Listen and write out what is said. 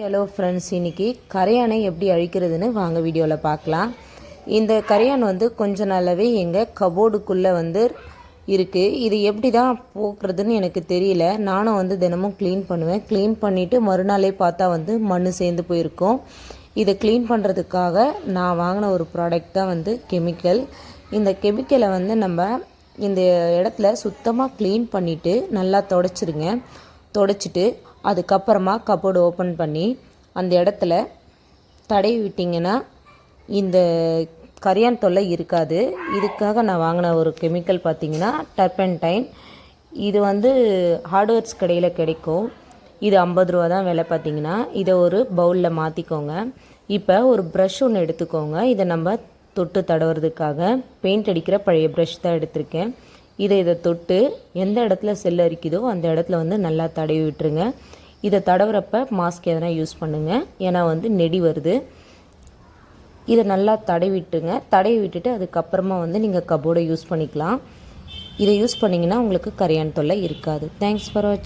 Hello friends இன்னைக்கு கரையானை எப்படி அழிக்கிறதுன்னு வாங்க வீடியோவில் பார்க்கலாம். இந்த கரையான் வந்து கொஞ்ச நாளாகவே எங்கள் கபோர்டுக்குள்ளே வந்து இருக்குது இது எப்படி தான் போக்குறதுன்னு எனக்கு தெரியல. நானும் வந்து தினமும் க்ளீன் பண்ணுவேன். க்ளீன் பண்ணிவிட்டு மறுநாளே பார்த்தா வந்து மண் சேர்ந்து போயிருக்கும். இதை க்ளீன் பண்ணுறதுக்காக நான் வாங்கின ஒரு ப்ராடக்ட் தான் வந்து கெமிக்கல் இந்த கெமிக்கலை வந்து நம்ம இந்த இடத்துல சுத்தமாக க்ளீன் பண்ணிவிட்டு நல்லா தொடச்சிருங்க. தொடச்சிட்டு அதுக்கப்புறமா கபோர்டு ஓப்பன் பண்ணி அந்த இடத்துல தடவி விட்டிங்கன்னா இந்த கரியான் தொல்லை இருக்காது. இதுக்காக நான் வாங்கின ஒரு கெமிக்கல் பார்த்திங்கன்னா டர்பன்டைன் இது வந்து ஹார்ட்வேர்ஸ் கடையில் கிடைக்கும். இது ஐம்பது ரூபா தான் விலை பார்த்திங்கன்னா இதை ஒரு பவுலில் மாற்றிக்கோங்க இப்போ ஒரு ப்ரஷ் ஒன்று எடுத்துக்கோங்க. இதை நம்ம தொட்டு தடவுறதுக்காக பெயிண்ட் அடிக்கிற பழைய ப்ரஷ் தான் எடுத்திருக்கேன். இதை இதை தொட்டு எந்த இடத்துல செல் அரிக்குதோ அந்த இடத்துல வந்து நல்லா தடவி விட்டுருங்க. இதை தடவுறப்ப மாஸ்க் எதனா யூஸ் பண்ணுங்கள் ஏன்னா வந்து நெடி வருது. இதை நல்லா தடவி தடவி விட்டுட்டு அதுக்கப்புறமா வந்து நீங்கள் கபோர்டை யூஸ் பண்ணிக்கலாம். இதை யூஸ் பண்ணிங்கன்னா உங்களுக்கு கரையான் தொல்லை இருக்காது. தேங்க்ஸ் ஃபார் வாட்சிங்